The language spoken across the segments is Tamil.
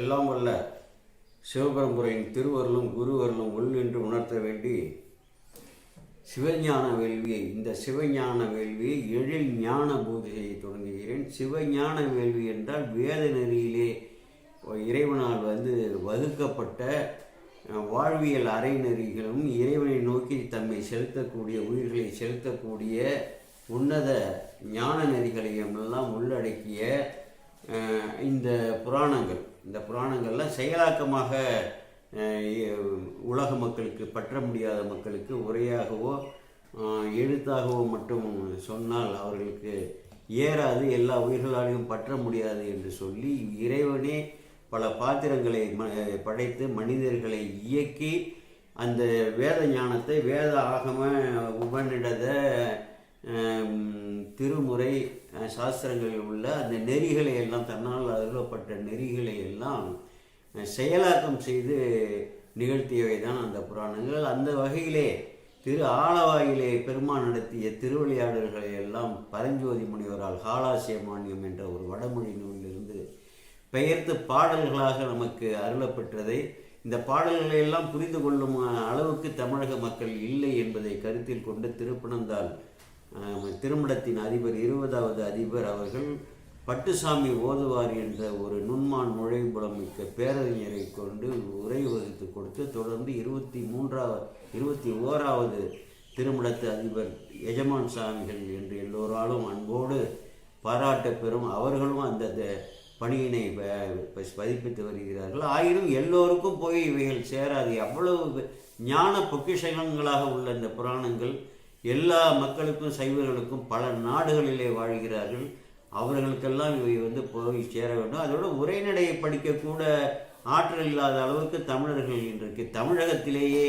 எல்லாம் வல்ல சிவபரம்புரையின் திருவருளும் குருவருளும் உள் என்று உணர்த்த வேண்டி சிவஞான வேள்வியை இந்த சிவஞான வேள்வியை எழில் ஞான பூஜையை தொடங்குகிறேன். சிவஞான வேள்வி என்றால் வேத நெறியிலே இறைவனால் வந்து வகுக்கப்பட்ட வாழ்வியல் அறைநெறிகளும் இறைவனை நோக்கி தம்மை செலுத்தக்கூடிய உயிர்களை செலுத்தக்கூடிய உன்னத ஞான நெறிகளையும் எல்லாம் உள்ளடக்கிய இந்த புராணங்கள். இந்த புராணங்கள்லாம் செயலாக்கமாக உலக மக்களுக்கு பற்ற முடியாத மக்களுக்கு உரையாகவோ எழுத்தாகவோ மட்டும் சொன்னால் அவர்களுக்கு ஏறாது எல்லா உயிர்களாலையும் பற்ற முடியாது என்று சொல்லி இறைவனே பல பாத்திரங்களை ம படைத்து மனிதர்களை இயக்கி அந்த வேத ஞானத்தை வேத ஆகம உபநிடத திருமுறை சாஸ்திரங்களில் உள்ள அந்த நெறிகளை எல்லாம் தன்னால் அருளப்பட்ட நெறிகளை எல்லாம் செயலாக்கம் செய்து நிகழ்த்தியவை தான் அந்த புராணங்கள். அந்த வகையிலே திரு ஆலவாயிலே பெருமான் நடத்திய திருவிளையாடல்களை எல்லாம் பரஞ்சோதி முனிவரால் ஹாலாசிய மானியம் என்ற ஒரு வடமொழி நூலிலிருந்து பெயர்த்து பாடல்களாக நமக்கு அருளப்பெற்றதை இந்த பாடல்களை எல்லாம் புரிந்து கொள்ளும் அளவுக்கு தமிழக மக்கள் இல்லை என்பதை கருத்தில் கொண்டு திருப்பணந்தால் திருமணத்தின் திருமடத்தின் அதிபர் இருபதாவது அதிபர் அவர்கள் பட்டுசாமி ஓதுவார் என்ற ஒரு நுண்மான் நுழைவுபுலம் மிக்க பேரறிஞரை கொண்டு உரை வகுத்து கொடுத்து தொடர்ந்து இருபத்தி மூன்றாவது இருபத்தி ஓராவது திருமடத்து அதிபர் எஜமான் சாமிகள் என்று எல்லோராலும் அன்போடு பாராட்ட பெறும் அவர்களும் அந்த பணியினை ப- பதிப்பித்து வருகிறார்கள். ஆயினும் எல்லோருக்கும் போய் இவைகள் சேராது. அவ்வளவு ஞான பொக்கிஷங்களாக உள்ள இந்த புராணங்கள் எல்லா மக்களுக்கும் சைவர்களுக்கும் பல நாடுகளிலே வாழ்கிறார்கள். அவர்களுக்கெல்லாம் இவை வந்து போய் சேர வேண்டும். அதோட உரைநடையை படிக்கக்கூட ஆற்றல் இல்லாத அளவுக்கு தமிழர்கள் இன்றைக்கு தமிழகத்திலேயே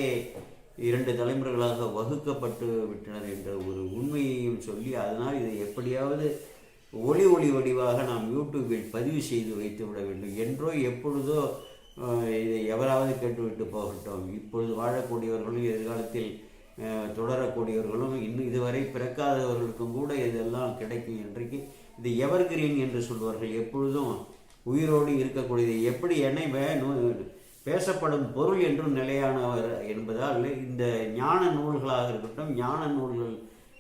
இரண்டு தலைமுறைகளாக வகுக்கப்பட்டு விட்டனர் என்ற ஒரு உண்மையையும் சொல்லி அதனால் இதை எப்படியாவது ஒளி ஒளி வடிவாக நாம் யூடியூபில் பதிவு செய்து வைத்து விட வேண்டும். என்றோ எப்பொழுதோ இதை எவராவது கேட்டுவிட்டு போகட்டும். இப்பொழுது வாழக்கூடியவர்களும் எதிர்காலத்தில் தொடரக்கூடியவர்களும் இன்னும் இதுவரை பிறக்காதவர்களுக்கும் கூட இதெல்லாம் கிடைக்கும் இன்றைக்கு இது எவர்கிரீன் என்று சொல்வார்கள். எப்பொழுதும் உயிரோடு இருக்கக்கூடியது. எப்படி என்னை பேசப்படும் பொருள் என்றும் நிலையானவர் என்பதால் இந்த ஞான நூல்களாக இருக்கட்டும் ஞான நூல்கள்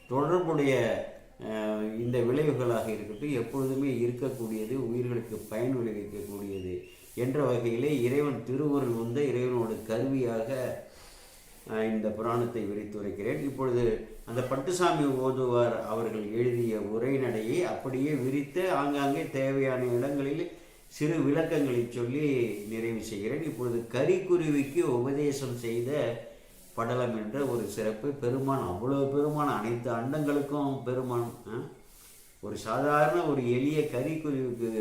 தொடர்புடைய இந்த விளைவுகளாக இருக்கட்டும் எப்பொழுதுமே இருக்கக்கூடியது உயிர்களுக்கு பயன் விளைவிக்கக்கூடியது என்ற வகையிலே இறைவன் திருவுருள் வந்த இறைவனோட கருவியாக இந்த புராணத்தை விரித்துரைக்கிறேன் இப்பொழுது அந்த பட்டுசாமி ஓதுவார் அவர்கள் எழுதிய உரைநடையை அப்படியே விரித்து ஆங்காங்கே தேவையான இடங்களில் சிறு விளக்கங்களை சொல்லி நிறைவு செய்கிறேன். இப்பொழுது கரிக்குருவிக்கு உபதேசம் செய்த படலம் என்ற ஒரு சிறப்பு. பெருமான் அவ்வளோ பெருமான் அனைத்து அண்டங்களுக்கும் பெருமான் ஒரு சாதாரண ஒரு எளிய கரிக்குருவிக்கு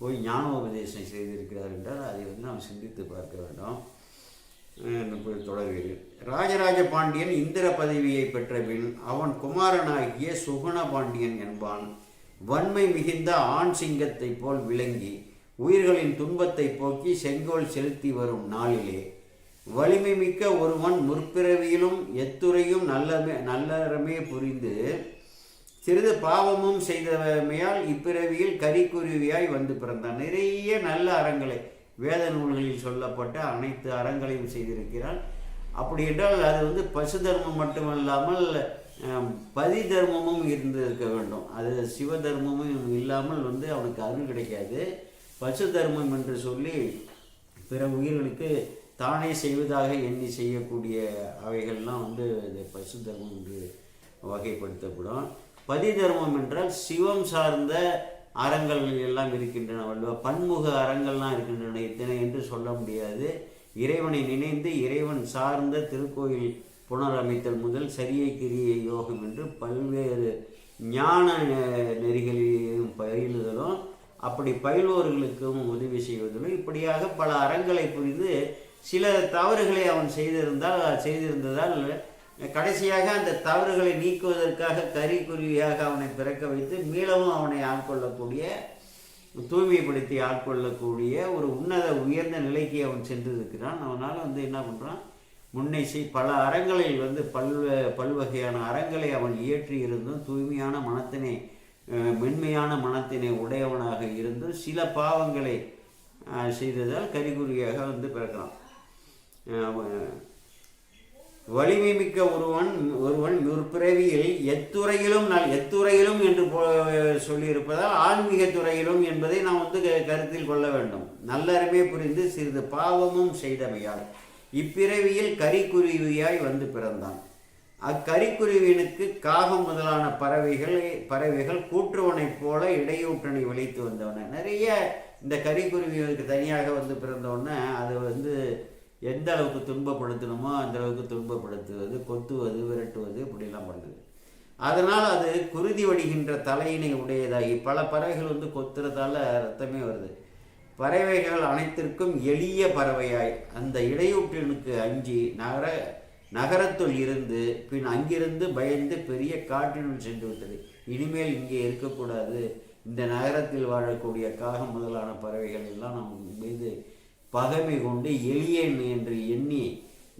போய் ஞான உபதேசம் செய்திருக்கிறார் என்றால் அதை வந்து நாம் சிந்தித்து பார்க்க வேண்டும். அஹ் தொடர்கிறேன் ராஜராஜ பாண்டியன் இந்திர பதவியை பெற்ற பின் அவன் குமாரனாகிய சுகுண பாண்டியன் என்பான். வன்மை மிகுந்த ஆண் சிங்கத்தைப் போல் விளங்கி உயிர்களின் துன்பத்தை போக்கி செங்கோல் செலுத்தி வரும் நாளிலே. வலிமை மிக்க ஒருவன் முற்பிறவியிலும் எத்துறையும் நல்லமே நல்லறமே புரிந்து சிறிது பாவமும் செய்தமையால் இப்பிறவியில் கரிக்குருவியாய் வந்து பிறந்தான். நிறைய நல்ல அறங்களை வேத நூல்களில் சொல்லப்பட்ட அனைத்து அறங்களையும் செய்திருக்கிறான் அப்படி என்றால் அது வந்து பசு தர்மம் மட்டுமல்லாமல் பதி தர்மமும் இருந்திருக்க வேண்டும். அது சிவ தர்மமும் இல்லாமல் வந்து அவனுக்கு அருள் கிடைக்காது. பசு தர்மம் என்று சொல்லி பிற உயிர்களுக்கு தானே செய்வதாக எண்ணி செய்யக்கூடிய அவைகள்லாம் வந்து இந்த பசு தர்மம் என்று வகைப்படுத்தப்படும். பதி தர்மம் என்றால் சிவம் சார்ந்த அறங்கள் எல்லாம் இருக்கின்றன வள்ளுவ பன்முக அறங்கள்லாம் இருக்கின்றன இத்தனை என்று சொல்ல முடியாது. இறைவனை நினைந்து இறைவன் சார்ந்த திருக்கோயில் புனரமைத்தல் முதல் சரியை கிரியை யோகம் என்று பல்வேறு ஞான நெ- நெறிகளிலும் பயிலுதலும் அப்படி பயில்வோர்களுக்கும் உதவி செய்வதிலும் இப்படியாக பல அறங்களை புரிந்து சில தவறுகளை அவன் செய்திருந்தால் செய்திருந்ததால் கடைசியாக அந்த தவறுகளை நீக்குவதற்காக கரிக்குருவியாக அவனை பிறக்க வைத்து மீளவும் அவனை ஆட்கொள்ளக்கூடிய தூய்மைப்படுத்தி ஆட்கொள்ளக்கூடிய ஒரு உன்னத உயர்ந்த நிலைக்கு அவன் சென்றிருக்கிறான். அவனால் வந்து என்ன பண்ணுறான் முன்னை செய் பல அறங்களில் வந்து பல்வ பல்வகையான அறங்களை அவன் இயற்றி இருந்தும் தூய்மையான மனத்தினை மென்மையான மனத்தினை உடையவனாக இருந்தும் சில பாவங்களை செய்ததால் கரிகுருவியாக வந்து பிறக்கிறான். வலிமை மிக்க ஒருவன் ஒருவன் முற்பிறவியில் எத்துறையிலும் நல் எத்துறையிலும் என்று போ- சொல்லியிருப்பதால் ஆன்மீக துறையிலும் என்பதை நாம் வந்து க- கருத்தில் கொள்ள வேண்டும். நல்லறமே புரிந்து சிறிது பாவமும் செய்தமையால் இப்பிறவியில் கரிக்குருவியாய் வந்து பிறந்தான். அக்கரிக்குருவினுக்கு காகம் முதலான பறவைகள் பறவைகள் கூற்றுவனைப் போல இடையூற்றனை விளைத்து வந்தவன. நிறைய இந்த கரிக்குருவிகளுக்கு தனியாக வந்து பிறந்தவொன்னே அது வந்து எந்த அளவுக்கு துன்பப்படுத்தணுமோ அந்த அளவுக்கு துன்பப்படுத்துவது கொத்துவது விரட்டுவது இப்படிலாம் பண்ணுது. அதனால் அது குருதி வடிகின்ற தலையினை உடையதாகி பல பறவைகள் வந்து கொத்துறதால ரத்தமே வருது. பறவைகள் அனைத்திற்கும் எளிய பறவையாய் அந்த இடையூற்றினுக்கு அஞ்சி நகர நகரத்துள் இருந்து பின் அங்கிருந்து பயந்து பெரிய காட்டினுள் சென்று விட்டது. இனிமேல் இங்கே இருக்கக்கூடாது. இந்த நகரத்தில் வாழக்கூடிய காகம் முதலான பறவைகள் எல்லாம் நம் மீது பகைமை கொண்டு எளியன் என்று எண்ணி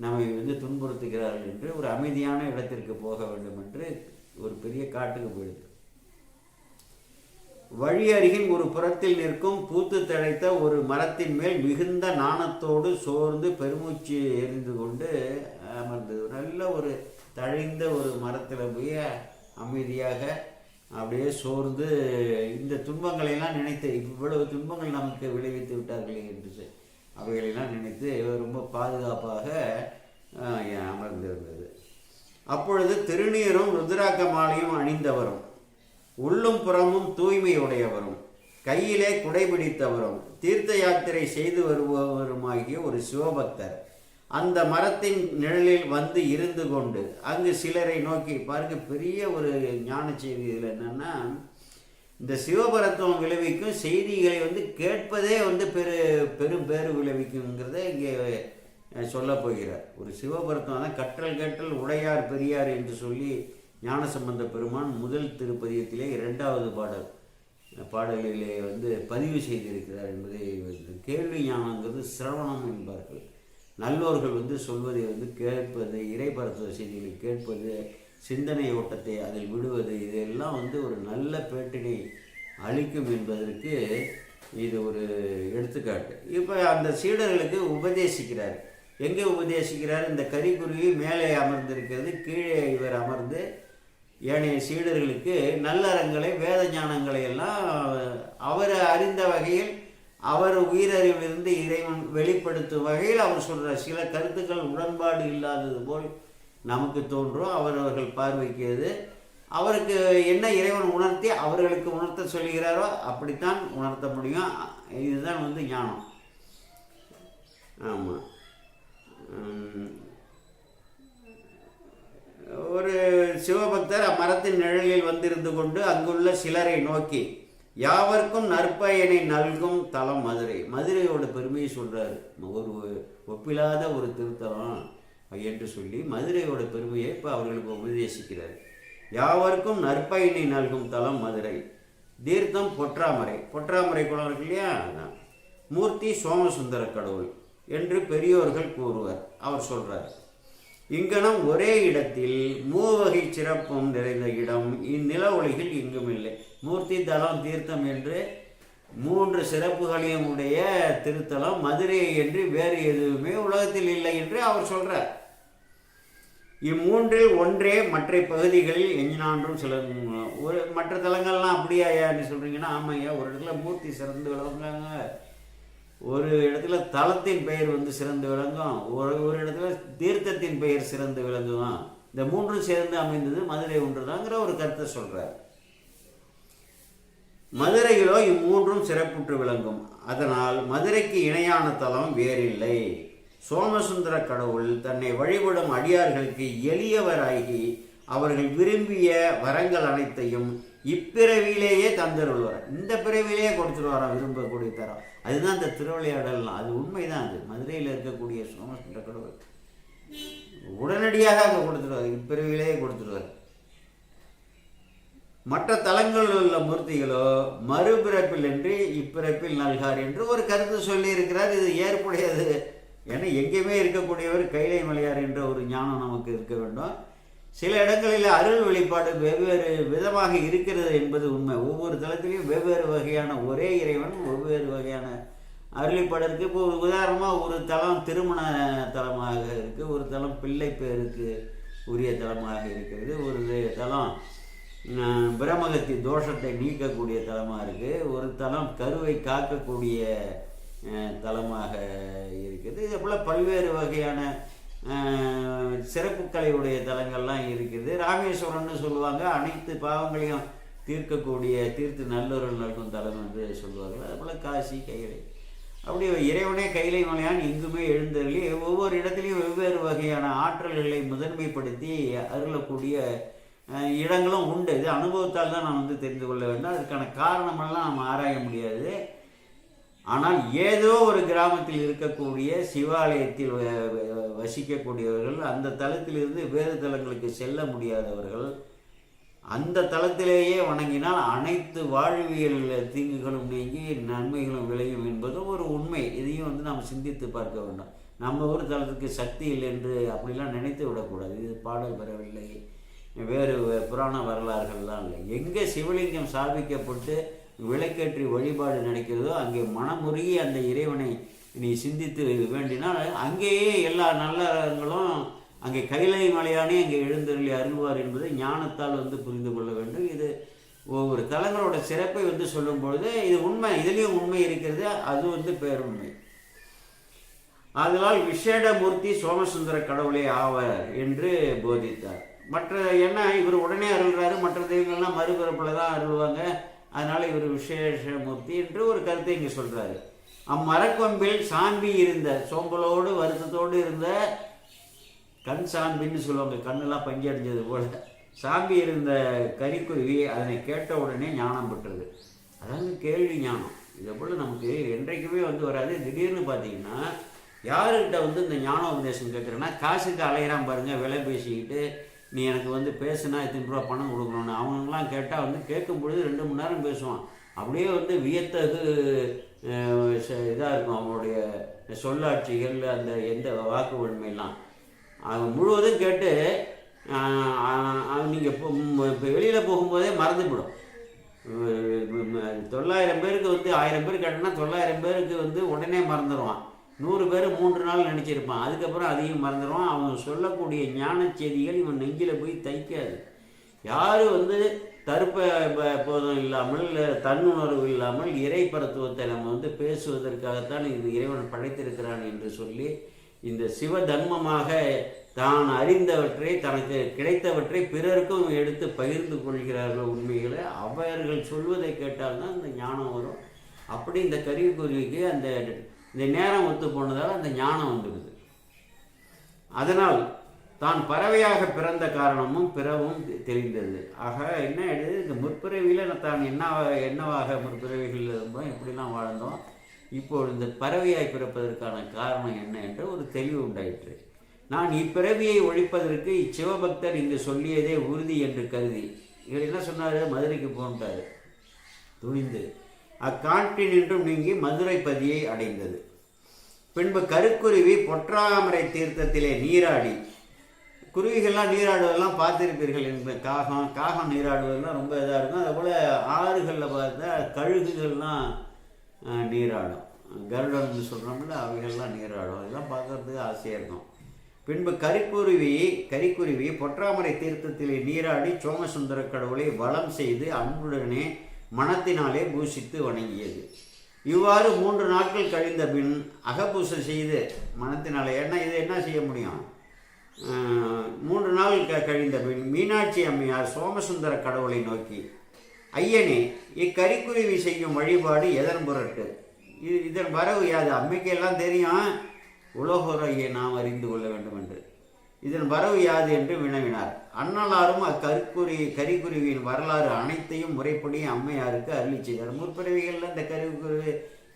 நம்மை வந்து துன்புறுத்துகிறார்கள் என்று ஒரு அமைதியான இடத்திற்கு போக வேண்டும் என்று ஒரு பெரிய காட்டுக்கு போயிடுது. வழி அருகில் ஒரு புறத்தில் நிற்கும் பூத்து தழைத்த ஒரு மரத்தின் மேல் மிகுந்த நாணத்தோடு சோர்ந்து பெருமூச்சு எரிந்து கொண்டு அமர்ந்தது. நல்ல ஒரு தழைந்த ஒரு மரத்தில் போய் அமைதியாக அப்படியே சோர்ந்து இந்த துன்பங்களையெல்லாம் நினைத்து இவ்வளவு துன்பங்கள் நமக்கு விளைவித்து விட்டார்களே என்று அவைகளெல்லாம் நினைத்து ரொம்ப பாதுகாப்பாக அமர்ந்திருந்தது. அப்பொழுது திருநீரும் ருத்ராக்க மாலையும் அணிந்தவரும் உள்ளும் புறமும் தூய்மையுடையவரும் கையிலே குடைபிடித்தவரும் தீர்த்த யாத்திரை செய்து வருபவருமாகிய ஒரு சிவபக்தர். அந்த மரத்தின் நிழலில் வந்து இருந்து கொண்டு அங்கு சிலரை நோக்கி பாருங்க பெரிய ஒரு ஞான செய்தி இதில் என்னென்னா இந்த சிவபரத்துவம் விளைவிக்கும் செய்திகளை வந்து கேட்பதே வந்து பெரு பெரும் பேரு விளைவிக்குங்கிறத இங்கே சொல்ல போகிறார். ஒரு சிவபரத்துவம் தான் கற்றல் கேட்டல் உடையார் பெரியார் என்று சொல்லி ஞானசம்பந்த பெருமான் முதல் திருப்பதியத்திலே இரண்டாவது பாடல் பாடலிலே வந்து பதிவு செய்திருக்கிறார் என்பதை கேள்வி ஞானங்கிறது சிரவணம் என்பார்கள். நல்லோர்கள் வந்து சொல்வதை வந்து கேட்பது இறைபரத்துவ செய்திகளை கேட்பது சிந்தனை ஓட்டத்தை அதில் விடுவது இதெல்லாம் வந்து ஒரு நல்ல பேட்டினை அளிக்கும் என்பதற்கு இது ஒரு எடுத்துக்காட்டு. இப்போ அந்த சீடர்களுக்கு உபதேசிக்கிறார். எங்கே உபதேசிக்கிறார்? இந்த கரிக்குருவி மேலே அமர்ந்திருக்கிறது கீழே இவர் அமர்ந்து ஏனைய சீடர்களுக்கு நல்லறங்களை வேத ஞானங்களை எல்லாம் அவர் அறிந்த வகையில் அவர் உயிரறிவிலிருந்து இறைவன் வெளிப்படுத்தும் வகையில் அவர் சொல்கிறார் சில கருத்துக்கள் உடன்பாடு இல்லாதது போல் நமக்கு தோன்றும் அவரவர்கள் பார்வைக்கு அது அவருக்கு என்ன இறைவன் உணர்த்தி அவர்களுக்கு உணர்த்த சொல்கிறாரோ அப்படித்தான் உணர்த்த முடியும். இதுதான் வந்து ஞானம். ஆமாம் ஒரு சிவபக்தர் அம்மரத்தின் நிழலில் வந்திருந்து கொண்டு அங்குள்ள சிலரை நோக்கி யாவர்க்கும் நற்பயனை நல்கும் தலம் மதுரை. மதுரையோட பெருமையை சொல்கிறார் ஒரு ஒப்பில்லாத ஒரு திருத்தலம். என்று சொல்லி மதுரையோட பெருமையை இப்போ அவர்களுக்கு உபதேசிக்கிறார். யாவருக்கும் நற்பயனை நல்கும் தலம் மதுரை. தீர்த்தம் பொற்றாமரை. பொற்றாமரை குளம் இருக்கு இல்லையா? அதான். மூர்த்தி சோமசுந்தர கடவுள் என்று பெரியோர்கள் கூறுவர். அவர் சொல்கிறார் இங்கனம் ஒரே இடத்தில் மூவகை சிறப்பும் நிறைந்த இடம் இந்நில உலகில் இங்கும் இல்லை மூர்த்தி தலம் தீர்த்தம் என்று மூன்று சிறப்புகளையும் உடைய திருத்தலம் மதுரை என்று வேறு எதுவுமே உலகத்தில் இல்லை என்று அவர் சொல்கிறார் இம்மூன்றில் ஒன்றே மற்ற பகுதிகளில் எஞ்சினான்றும் சில ஒரு மற்ற தலங்கள்லாம் அப்படியா ஐயான்னு சொல்கிறீங்கன்னா ஆமாம் ஐயா ஒரு இடத்துல மூர்த்தி சிறந்து விளங்குறாங்க. ஒரு இடத்துல தலத்தின் பெயர் வந்து சிறந்து விளங்கும். ஒரு ஒரு இடத்துல தீர்த்தத்தின் பெயர் சிறந்து விளங்குவான். இந்த மூன்றும் சேர்ந்து அமைந்தது மதுரை ஒன்றுதாங்கிற ஒரு கருத்தை சொல்கிறார் மதுரையிலோ இம்மூன்றும் சிறப்புற்று விளங்கும். அதனால் மதுரைக்கு இணையான தலம் வேறில்லை. சோமசுந்தர கடவுள் தன்னை வழிபடும் அடியார்களுக்கு எளியவராகி அவர்கள் விரும்பிய வரங்கள் அனைத்தையும் இப்பிறவியிலேயே தந்தருள்வார். இந்த பிறவிலேயே கொடுத்துருவாராம் விரும்பக்கூடிய தரம். அதுதான் இந்த திருவிளையாடலாம் அது உண்மைதான். அது மதுரையில் இருக்கக்கூடிய சோமசுந்தர கடவுள். உடனடியாக அங்கே கொடுத்துருவார். இப்பிறவிலேயே கொடுத்துருவார். மற்ற தலங்களில் உள்ள மூர்த்திகளோ மறுபிறப்பில் என்று இப்பிறப்பில் நல்கார் என்று ஒரு கருத்து சொல்லியிருக்கிறார். இது ஏற்புடையது. ஏன்னா எங்கேயுமே இருக்கக்கூடியவர் கைலை மலையார் என்ற ஒரு ஞானம் நமக்கு இருக்க வேண்டும். சில இடங்களில் அருள் வெளிப்பாடு வெவ்வேறு விதமாக இருக்கிறது என்பது உண்மை. ஒவ்வொரு தளத்திலையும் வெவ்வேறு வகையான ஒரே இறைவன் வெவ்வேறு வகையான அருளிப்படருக்கு இப்போ உதாரணமாக ஒரு தலம் திருமண தலமாக இருக்குது ஒரு தலம் பிள்ளை பேருக்கு உரிய தலமாக இருக்கிறது ஒரு தலம் பிரமகத்தின் பிரமகத்தி தோஷத்தை நீக்கக்கூடிய தலமாக இருக்குது ஒரு தலம் கருவை காக்கக்கூடிய தலமாக இருக்குது. இதே போல் பல்வேறு வகையான சிறப்பு கலையுடைய தலங்கள்லாம் இருக்குது. ராமேஸ்வரம்னு சொல்லுவாங்க. அனைத்து பாவங்களையும் தீர்க்கக்கூடிய தீர்த்து நல்லொருள் நல்கும் தலம் என்று சொல்லுவார்கள். அதுபோல் காசி கைலை அப்படி இறைவனே கைலை மலையான் எங்குமே எழுந்தருளி ஒவ்வொரு இடத்துலையும் வெவ்வேறு வகையான ஆற்றல்களை முதன்மைப்படுத்தி அருளக்கூடிய இடங்களும் உண்டு. இது அனுபவத்தால் தான் நான் வந்து தெரிந்து கொள்ள வேண்டும். அதற்கான காரணமெல்லாம் நாம் ஆராய முடியாது. ஆனால் ஏதோ ஒரு கிராமத்தில் இருக்கக்கூடிய சிவாலயத்தில் வ- வ- வசிக்கக்கூடியவர்கள் அந்த தலத்திலிருந்து வேறு தலங்களுக்கு செல்ல முடியாதவர்கள் அந்த தளத்திலேயே வணங்கினால் அனைத்து வாழ்வியல் தீங்குகளும் நீங்கி நன்மைகளும் விளையும் என்பது ஒரு உண்மை. இதையும் வந்து நாம் சிந்தித்து பார்க்க வேண்டும். நம்ம ஊர் தலத்துக்கு சக்தி இல்லை என்று அப்படிலாம் நினைத்து விடக்கூடாது. இது பாடல் பெறவில்லை வேறு புராண வரலாறுகள்லாம் இல்லை. எங்கே சிவலிங்கம் சாபிக்கப்பட்டு விளக்கேற்றி வழிபாடு நடக்கிறதோ அங்கே மனமுருகி அந்த இறைவனை நீ சிந்தித்து வேண்டினால் அங்கேயே எல்லா நல்லறங்களும் அங்கே கைலை மலையானே அங்கே எழுந்தருளி அருள்வார் என்பதை ஞானத்தால் வந்து புரிந்து கொள்ள வேண்டும். இது ஒவ்வொரு தலங்களோட சிறப்பை வந்து சொல்லும் பொழுது இது உண்மை இதுலேயும் உண்மை இருக்கிறது அது வந்து பேருண்மை. அதனால் விஷேடமூர்த்தி சோமசுந்தர கடவுளே ஆவர் என்று போதித்தார். மற்ற என்ன இவர் உடனே அருள்றாரு மற்ற தெய்வங்கள்லாம் மறுபிறப்பில் தான் அருள்வாங்க. அதனால் இவர் விசேஷமூர்த்தி என்று ஒரு கருத்தை இங்கே சொல்கிறாரு அம்மரக்கொம்பில் சாம்பி இருந்த சோம்பலோடு வருத்தத்தோடு இருந்த கண் சாம்பின்னு சொல்லுவாங்க கண்ணெல்லாம் பஞ்சடைஞ்சது போல. சாம்பி இருந்த கரிக்குருவி அதனை கேட்ட உடனே ஞானம் பெற்றது. அதாவது கேள்வி ஞானம். இதை போல் நமக்கு என்றைக்குமே வந்து வராது. திடீர்னு பார்த்தீங்கன்னா யாருக்கிட்ட வந்து இந்த ஞான உபதேசம் கேட்குறேன்னா காசுக்கு அலையிறான் பாருங்கள் விலை பேசிக்கிட்டு நீ எனக்கு வந்து பேசுனா இத்தனை ரூபா பணம் கொடுக்கணும்னு. அவங்களாம் கேட்டால் வந்து கேட்கும் பொழுது ரெண்டு மணி நேரம் பேசுவான். அப்படியே வந்து வியத்தகு இதாக இருக்கும் அவனுடைய சொல்லாட்சிகள் அந்த எந்த வாக்கு வன்மையெல்லாம். அது முழுவதும் கேட்டு நீங்கள் இப்போ வெளியில் போகும்போதே மறந்துவிடும். தொள்ளாயிரம் பேருக்கு வந்து ஆயிரம் பேர் கேட்டோன்னா தொள்ளாயிரம் பேருக்கு வந்து உடனே மறந்துடுவான் நூறு பேர் மூன்று நாள் நினச்சிருப்பான் அதுக்கப்புறம் அதையும் மறந்துடுவான். அவன் சொல்லக்கூடிய ஞான செய்திகள் இவன் நெஞ்சில் போய் தைக்காது. யார் வந்து தற்ப போதும் இல்லாமல் தன்னுணர்வு இல்லாமல் இறை பரத்துவத்தை நம்ம வந்து பேசுவதற்காகத்தான் இது இறைவன் படைத்திருக்கிறான் என்று சொல்லி இந்த சிவ தர்மமாக தான் அறிந்தவற்றை தனக்கு கிடைத்தவற்றை பிறருக்கும் எடுத்து பகிர்ந்து கொள்கிறார்கள் உண்மைகளை. அவர்கள் சொல்வதை கேட்டால்தான் இந்த ஞானம் வரும். அப்படி இந்த கருவிக்குருவிக்கு அந்த இந்த நேரம் ஒத்து போனதால் அந்த ஞானம் வந்துடுது. அதனால் தான் பறவையாக பிறந்த காரணமும் பிறவும் தெ- தெரிந்தது. ஆக என்ன ஆயிடுது? இந்த முற்பிறவியில் தான் என்ன என்னவாக முற்பிறவிகளில் இருந்தோம் எப்படிலாம் வாழ்ந்தோம் இப்போது இந்த பறவையாய் பிறப்பதற்கான காரணம் என்ன என்று ஒரு தெளிவு உண்டாயிற்று. நான் இப்பிறவியை ஒழிப்பதற்கு இச்சிவபக்தர் இங்கு சொல்லியதே உறுதி என்று கருதி இவர் என்ன சொன்னார்? மதுரைக்கு போன்ட்டார் துணிந்து. அக்காட்டினின்றும் நீங்கி மதுரை பதியை அடைந்தது. பின்பு கருக்குருவி பொற்றாமரை தீர்த்தத்திலே நீராடி. குருவிகள்லாம் நீராடுவதெல்லாம் பார்த்துருப்பீர்கள் என்பது காகம் காகம் நீராடுவதெல்லாம் ரொம்ப இதாக இருக்கும். அதுபோல் ஆறுகளில் பார்த்தா கழுகுகள்லாம் நீராடும். கருடன்னு சொல்கிறோம்ல அவைகள்லாம் நீராடும். இதெல்லாம் பார்க்கறதுக்கு ஆசையாக இருக்கும். பின்பு கரிக்குருவி கரிக்குருவி பொற்றாமரை தீர்த்தத்திலே நீராடி சோமசுந்தர கடவுளை வளம் செய்து அன்புடனே மனத்தினாலே பூசித்து வணங்கியது. இவ்வாறு மூன்று நாட்கள் கழிந்த பின் அகப்பூசை செய்து மனத்தினாலே என்ன இது என்ன செய்ய முடியும்? மூன்று நாள் க- கழிந்த பின் மீனாட்சி அம்மையார் சோமசுந்தர கடவுளை நோக்கி ஐயனே இக்கறிக்குருவி செய்யும் வழிபாடு எதன் பொருட்டு? இது இதன் வரவு யாது? அம்மைக்கெல்லாம் தெரியும்? உலகுறையை நாம் அறிந்து கொள்ள வேண்டும் என்று இதன் வரவு யாது என்று வினவினார். அண்ணலாரும் அக்கருக்குருவி கரிக்குருவியின் வரலாறு அனைத்தையும் முறைப்படி அம்மையாருக்கு அருளி செய்தார். முற்பிறவிகளில் இந்த கருக்குருவி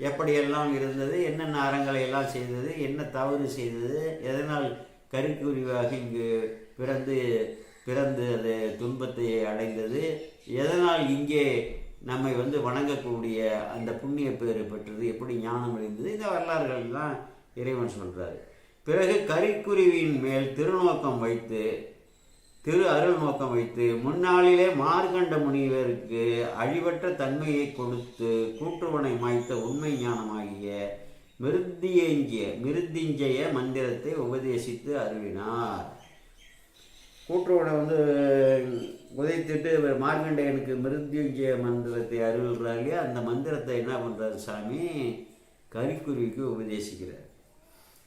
எப்படியெல்லாம் இருந்தது? என்னென்ன அறங்களை எல்லாம் செய்தது? என்ன தவறு செய்தது? எதனால் கருக்குருவியாக இங்கு பிறந்து பிறந்து அது துன்பத்தை அடைந்தது? எதனால் இங்கே நம்மை வந்து வணங்கக்கூடிய அந்த புண்ணிய பேறு பெற்றது? எப்படி ஞானம் அடைந்தது? இந்த வரலாறுகள் தான் இறைவன் சொல்கிறாரு பிறகு கரிக்குருவியின் மேல் திருநோக்கம் வைத்து திரு அருள் நோக்கம் வைத்து முன்னாளிலே மார்கண்ட முனிவருக்கு அழிவற்ற தன்மையை கொடுத்து கூற்றுவனை மாய்த்த உண்மை ஞானமாகிய மிருத்தியங்கிய மிருத்திஞ்சய மந்திரத்தை உபதேசித்து அருளினார். கூற்றுவனை வந்து உதைத்துட்டு இவர் மார்கண்டேயனுக்கு மிருத்யுஞ்சய மந்திரத்தை அருள்கிறார் இல்லையா? அந்த மந்திரத்தை என்ன பண்ணுறாரு சாமி? கரிக்குருவிக்கு உபதேசிக்கிறார்.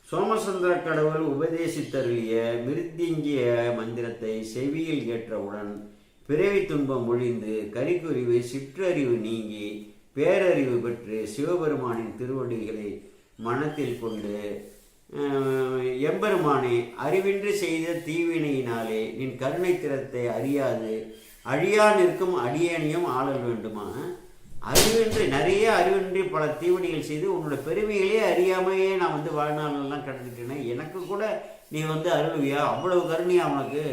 சோமசுந்தர கடவுள் உபதேசித்தருளிய மிருத்யுஞ்சய மந்திரத்தை செவியில் ஏற்றவுடன் பிறவி துன்பம் ஒழிந்து கரிக்குறிவு சிற்றறிவு நீங்கி பேரறிவு பெற்று சிவபெருமானின் திருவடிகளை மனத்தில் கொண்டு எம்பெருமானே அறிவின்றி செய்த தீவினையினாலே நின் கருணை திறத்தை அறியாது அழியா நிற்கும் அடியணியும் ஆளல் வேண்டுமா அறிவின்றி நிறைய அறிவின்றி பல தீவடிகள் செய்து உன்னோட பெருமைகளே அறியாமையே நான் வந்து வாழ்நாளெல்லாம் கடந்துட்டேனே. எனக்கு கூட நீ வந்து அருள்வியா? அவ்வளவு கருணியா உனக்கு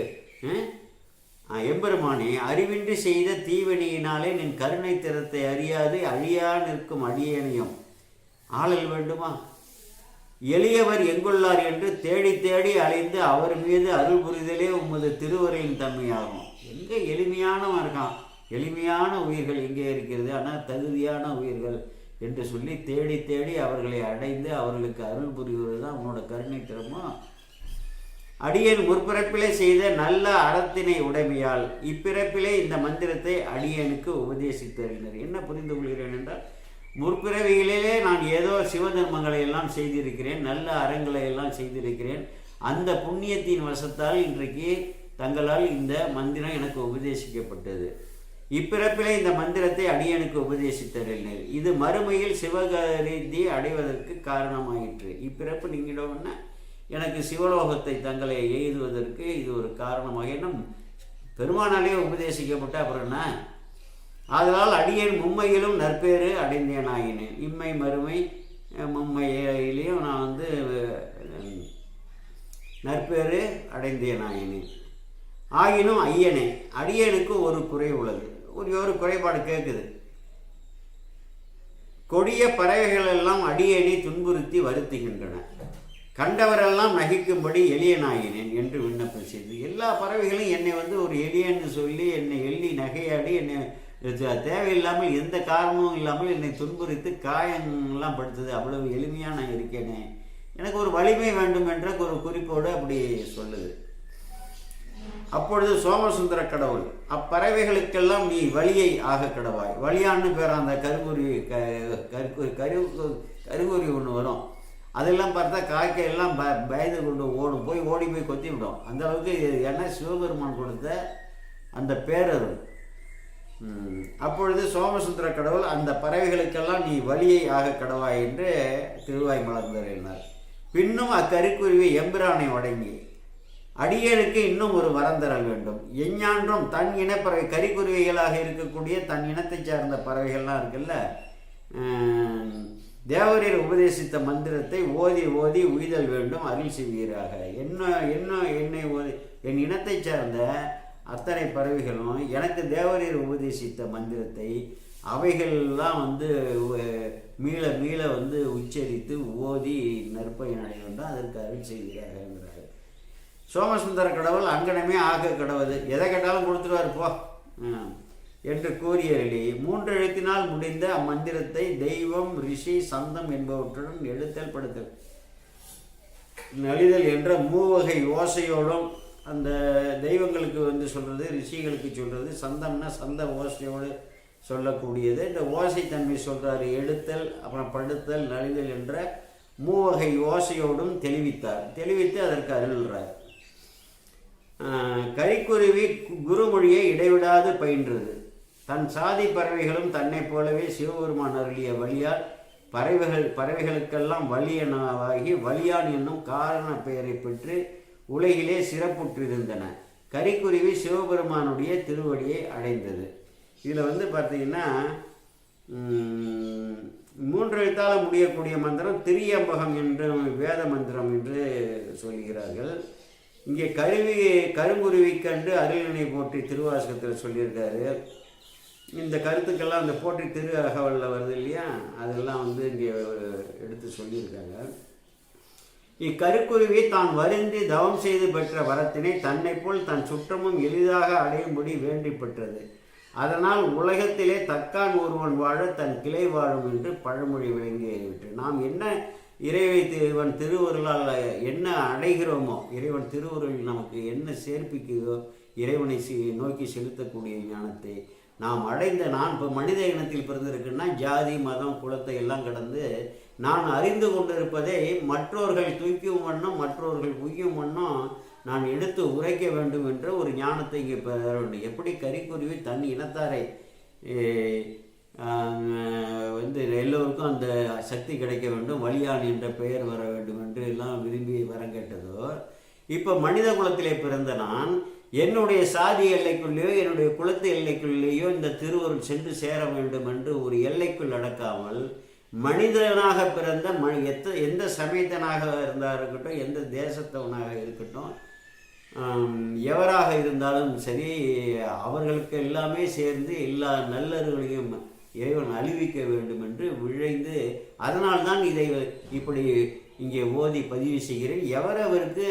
எம்பெருமானே அறிவின்றி செய்த தீவனியினாலே நின் கருணை திறத்தை அறியாது அழியா நிற்கும் அடியேனையும். ஆளல் வேண்டுமா? எளியவர் எங்குள்ளார் என்று தேடி தேடி அலைந்து அவர் மீது அருள் புரிதலே உமது திருவரையின் தன்மையாகும். எங்கே எளிமையானவன் இருக்கான்? எளிமையான உயிர்கள் எங்கே இருக்கிறது ஆனால் தகுதியான உயிர்கள் என்று சொல்லி தேடி தேடி அவர்களை அடைந்து அவர்களுக்கு அருள் புரிவது தான் உன்னோட கருணை திறமோ? அடியேன் முற்பிறப்பிலே செய்த நல்ல அறத்தினை உடைமையால் இப்பிறப்பிலே இந்த மந்திரத்தை அடியனுக்கு உபதேசித்தருகின்றனர் என்ன புரிந்து கொள்கிறேன் என்றால் முற்பிறவிகளிலே நான் ஏதோ சிவதர்மங்களை எல்லாம் செய்திருக்கிறேன் நல்ல அறங்களை எல்லாம் செய்திருக்கிறேன். அந்த புண்ணியத்தின் வசத்தால் இன்றைக்கு தங்களால் இந்த மந்திரம் எனக்கு உபதேசிக்கப்பட்டது. இப்பிறப்பிலே இந்த மந்திரத்தை அடியனுக்கு உபதேசித்தறிஞர் இது மறுமையில் சிவகரிதி அடைவதற்கு காரணமாயிற்று. இப்பிறப்பு நீங்கிடவுன்னா எனக்கு சிவலோகத்தை தங்களை எய்துவதற்கு இது ஒரு காரணமாக. இன்னும் பெருமானாலே உபதேசிக்கப்பட்ட அப்புறம் அதனால் ஆதலால் அடியேன் மும்மையிலும் நற்பேறு அடைந்தேனாயினேன் இம்மை மறுமை மும்மையிலையும் நான் வந்து அஹ், நற்பேறு அடைந்தேனாயினேன் ஆயினும் ஐயனே அடியனுக்கு ஒரு குறை உள்ளது. ஒரு ஒரு குறைபாடு கேட்குது கொடிய பறவைகள் எல்லாம் அடியடி துன்புறுத்தி வருத்துகின்றன. கண்டவரெல்லாம் நகைக்கும்படி எளியனாகினேன் என்று விண்ணப்பம் செய்து எல்லா பறவைகளும் என்னை வந்து ஒரு எளியன்னு சொல்லி என்னை எள்ளி நகையாடி என்னை தேவையில்லாமல் எந்த காரணமும் இல்லாமல் என்னை துன்புறுத்து காயங்கள்லாம் படுத்தது. அவ்வளவு எளிமையாக நான் இருக்கேனே. எனக்கு ஒரு வலிமை வேண்டும் என்ற ஒரு குறிப்போடு அப்படி சொல்லுது. அப்பொழுது சோமசுந்தர கடவுள் அப்பறவைகளுக்கெல்லாம் நீ வலியை ஆக கடவாய். வழியான்னு பேர் அந்த கருங்குருவி க கருக்குரு கரு கருங்குருவி ஒன்று வரும். அதெல்லாம் பார்த்தா காய்க்கையெல்லாம் ப பயந்து கொண்டு ஓடும். போய் ஓடி போய் கொத்தி விடும். அந்த அளவுக்கு ஏன்னா சிவபெருமான் கொடுத்த அந்த பேரருள் அப்பொழுது சோமசுந்தர கடவுள் அந்த பறவைகளுக்கெல்லாம் நீ வலியை ஆக கடவாய் என்று திருவாய் மலர்ந்தறினார் பின்னும் அக்கருக்குருவி எம்பிரானை வடங்கி அடியேனுக்கு இன்னும் ஒரு வரம் தர வேண்டும். எஞ்ஞான்றும் தன் இனப்பறவை கறிக்குருவிகளாக இருக்கக்கூடிய தன் இனத்தைச் சார்ந்த பறவைகள்லாம் இருக்குல்ல? தேவரீர் உபதேசித்த மந்திரத்தை ஓதி ஓதி உய்தல் வேண்டும் அருள் செய்வீராக. என்ன என்ன என்னை ஓதி என் இனத்தைச் சார்ந்த அத்தனை பறவைகளும் எனக்கு தேவரீர் உபதேசித்த மந்திரத்தை அவைகள்லாம் வந்து மீள மீள வந்து உச்சரித்து ஓதி நற்பயன் அடைய வேண்டும் அதற்கு அருள் செய்கிறார்கள் சோமசுந்தர கடவுள் அங்கனமே ஆக கடவுது. எதை கேட்டாலும் கொடுத்துருவார் போ. ம். என்று கூறியருளி மூன்று எழுத்தினால் முடிந்த அம்மந்திரத்தை தெய்வம் ரிஷி சந்தம் என்பவற்றுடன் எழுத்தல் படுத்தல் நலிதல் என்ற மூவகை ஓசையோடும் அந்த தெய்வங்களுக்கு வந்து சொல்கிறது ரிஷிகளுக்கு சொல்கிறது சந்தம்னா சந்த ஓசையோடு சொல்லக்கூடியது. இந்த ஓசைத்தன்மை சொல்கிறாரு எடுத்தல் அப்புறம் படுத்தல் நலிதல் என்ற மூவகை ஓசையோடும் தெளிவித்தார். தெளிவித்து அதற்கு அருள்றார். கரிக்குருவி கு- குருமொழியை இடைவிடாது பயின்றது. தன் சாதி பறவைகளும் தன்னைப் போலவே சிவபெருமான் அருளிய வழியால் பறவைகள் பறவைகளுக்கெல்லாம் வலியனாகி வலியான் என்னும் காரண பெயரை பெற்று உலகிலே சிறப்புற்றிருந்தன. கரிக்குருவி சிவபெருமானுடைய திருவடியை அடைந்தது. இதில் வந்து பார்த்தீங்கன்னா மூன்று எழுத்தால் முடியக்கூடிய மந்திரம் திரியம்பகம் என்று வேத மந்திரம் என்று சொல்கிறார்கள். இங்கே கருவி கருங்குருவி கண்டு அருளினை போற்றி திருவாசகத்தில் சொல்லியிருக்காரு. இந்த கருத்துக்கெல்லாம் அந்த போற்றி திரு அகவலில் வருது இல்லையா? அதெல்லாம் வந்து இங்கே எடுத்து சொல்லியிருக்காங்க. இக்கருக்குருவி தான் வருந்தி தவம் செய்து பெற்ற வரத்தினை தன்னை போல் தன் சுற்றமும் எளிதாக அடையும்படி வேண்டி பெற்றது. அதனால் உலகத்திலே தக்கான் ஒருவன் வாழ தன் கிளை வாழும் என்று பழமொழி விளங்கிவிட்டு நாம் என்ன இறைவை இறைவன் திருவருளால் என்ன அடைகிறோமோ இறைவன் திருவருள் நமக்கு என்ன சேர்ப்பிக்குதோ இறைவனை நோக்கி செலுத்தக்கூடிய ஞானத்தை நாம் அடைந்த நான் இப்போ மனித இனத்தில் பிறந்திருக்குன்னா ஜாதி மதம் குலத்தை எல்லாம் கடந்து நான் அறிந்து கொண்டிருப்பதை மற்றவர்கள் தூக்கும் வண்ணம் மற்றவர்கள் உய்யும் வண்ணம் நான் எடுத்து உரைக்க வேண்டும் என்ற ஒரு ஞானத்தை இங்கே பெற வேண்டும். எப்படி கறிக்குருவி தன் இனத்தாரை வந்து எல்லோருக்கும் அந்த சக்தி கிடைக்க வேண்டும் வலியான் என்ற பெயர் வர வேண்டும் என்று எல்லாம் விரும்பி வரம் கேட்டதோ இப்போ மனித குலத்திலே பிறந்த நான் என்னுடைய சாதி எல்லைக்குள்ளேயோ என்னுடைய குலத்து எல்லைக்குள்ளேயோ இந்த திருவருள் சென்று சேர வேண்டும் என்று ஒரு எல்லைக்குள் அடக்காமல் மனிதனாக பிறந்த ம எத்த எந்த சமயத்தனாக இருந்தால் இருக்கட்டும் எந்த தேசத்தவனாக இருக்கட்டும் எவராக இருந்தாலும் சரி அவர்களுக்கு எல்லாமே சேர்ந்து எல்லா நல்லர்களையும் இறைவன் அழிவிக்க வேண்டும் என்று விழைந்து அதனால்தான் இதை இப்படி இங்கே ஓதி பதிவு செய்கிறேன். எவரவருக்கு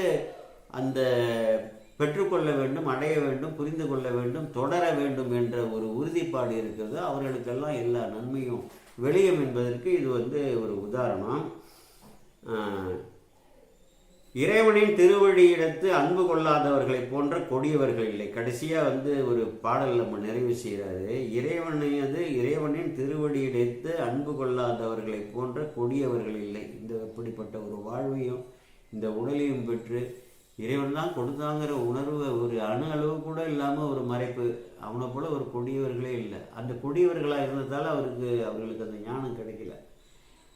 அந்த பெற்றுக்கொள்ள வேண்டும் அடைய வேண்டும் புரிந்து கொள்ள வேண்டும் தொடர வேண்டும் என்ற ஒரு உறுதிப்பாடு இருக்கிறது அவர்களுக்கெல்லாம் எல்லா நன்மையும் விளையும் என்பதற்கு இது வந்து ஒரு உதாரணம். இறைவனின் திருவழியிடத்து அன்பு கொள்ளாதவர்களைப் போன்ற கொடியவர்கள் இல்லை. கடைசியாக வந்து ஒரு பாடல் நம்ம நிறைவு செய்கிறாரு இறைவனையது இறைவனின் திருவடியிடத்து அன்பு கொள்ளாதவர்களைப் போன்ற கொடியவர்கள் இல்லை. இந்த இப்படிப்பட்ட ஒரு வாழ்வையும் இந்த உடலையும் பெற்று இறைவன் தான் கொடுத்தாங்கிற உணர்வு ஒரு அணு அளவு கூட இல்லாமல் ஒரு மறைப்பு அவனை போல ஒரு கொடியவர்களே இல்லை. அந்த கொடியவர்களாக இருந்ததால் அவருக்கு அவர்களுக்கு அந்த ஞானம் கிடைக்கல.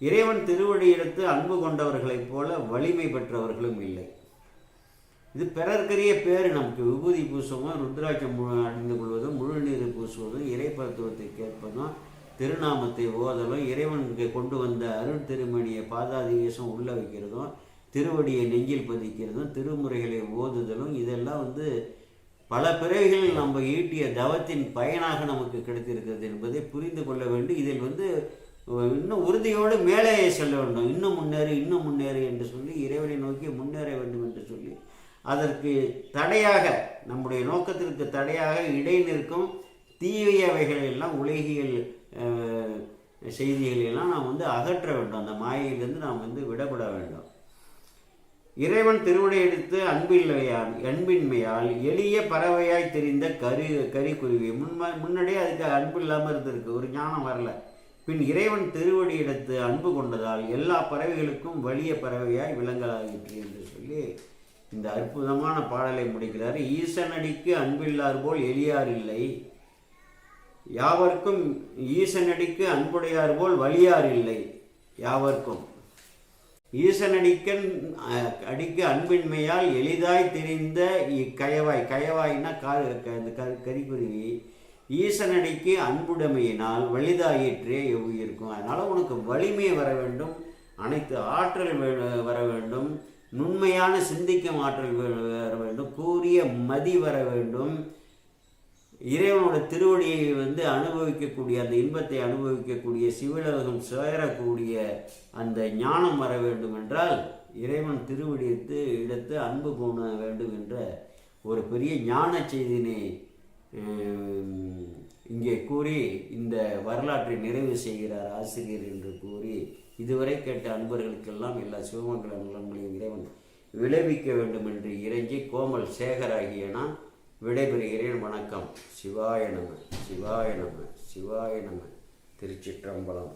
இறைவன் திருவடி எடுத்து அன்பு கொண்டவர்களைப் போல வலிமை பெற்றவர்களும் இல்லை. இது பிறர்க்கரிய பேர் நமக்கு. விபூதி பூசுவதும் ருத்ராட்சம் அணிந்து கொள்வதும் முழு நீர் பூசுவதும் இறைப்பத்துவத்தை கேட்பதும் திருநாமத்தை ஓதலும் இறைவனுக்கு கொண்டு வந்த அருள் திருமணியை பாதாதிவேசம் உள்ள வைக்கிறதும் திருவடியை நெஞ்சில் பதிக்கிறதும் திருமுறைகளை ஓதுதலும் இதெல்லாம் வந்து பல பிறவிகளில் நம்ம ஈட்டிய தவத்தின் பயனாக நமக்கு கிடைத்திருக்கிறது என்பதை புரிந்து கொள்ள வேண்டும். இதில் வந்து இன்னும் உறுதியோடு மேலே செல்ல வேண்டும். இன்னும் முன்னேறு இன்னும் முன்னேறு என்று சொல்லி இறைவனை நோக்கி முன்னேற வேண்டும் என்று சொல்லி அதற்கு தடையாக நம்முடைய நோக்கத்திற்கு தடையாக இடை நிற்கும் தீயவைகள் எல்லாம் உலகியல் செய்திகளெல்லாம் செய்திகளை எல்லாம் நாம் வந்து அகற்ற வேண்டும். அந்த மாயையிலிருந்து நாம் வந்து விடப்பட வேண்டும். இறைவன் திருவிடை எடுத்து அன்பில்லையால் அன்பின்மையால் எளிய பறவையாய் தெரிந்த கரு கரிக்குருவி. முன்ம முன்னாடியே அதுக்கு அன்பு இல்லாமல் இருந்திருக்கு. ஒரு ஞானம் வரல. பின் இறைவன் திருவடி எடுத்து அன்பு கொண்டதால் எல்லா பறவைகளுக்கும் வலிய பறவையாய் விளங்கலாயிற்று என்று சொல்லி இந்த அற்புதமான பாடலை முடிக்கிறார். ஈசனடிக்கு அன்பில்லார் போல் எளியார் இல்லை. யாவர்க்கும் ஈசனடிக்கு அன்புடையார் போல் வலியார் இல்லை. யாவர்க்கும். ஈசனடிக்கன் அடிக்க அன்பின்மையால் எளிதாய் தெரிந்த இக்கயவாய் கயவாய்னா கா க- இந்த க கரிக்குருவி. ஈசனடிக்கு அன்புடைமையினால் வலிதாயிற்றே எவ்வுயிருக்கும். அதனால் உனக்கு வலிமை வர வேண்டும். அனைத்து ஆற்றல் வர வேண்டும். நுண்மையான சிந்திக்கும் ஆற்றல் வர வேண்டும். கூறிய மதி வர வேண்டும். இறைவனோட திருவடியை வந்து அனுபவிக்கக்கூடிய அந்த இன்பத்தை அனுபவிக்கக்கூடிய சிவலோகம் சேரக்கூடிய அந்த ஞானம் வர வேண்டும் என்றால் இறைவன் திருவடியத்து எடுத்து அன்பு போன வேண்டும் என்ற ஒரு பெரிய ஞான செய்தினை இங்கே கூறி இந்த வரலாற்றை நிறைவு செய்கிறார் ஆசிரியர் என்று கூறி இதுவரை கேட்ட அன்பர்களுக்கெல்லாம் எல்லா சிவமங்கல நலன்களையும் இறைவன் விளைவிக்க வேண்டும் என்று இறங்கி கோமல் சேகராகிய நான் விடைபெறுகிறேன். வணக்கம். சிவாய நம சிவாய நம சிவாய நம. திருச்சிற்றம்பலம்.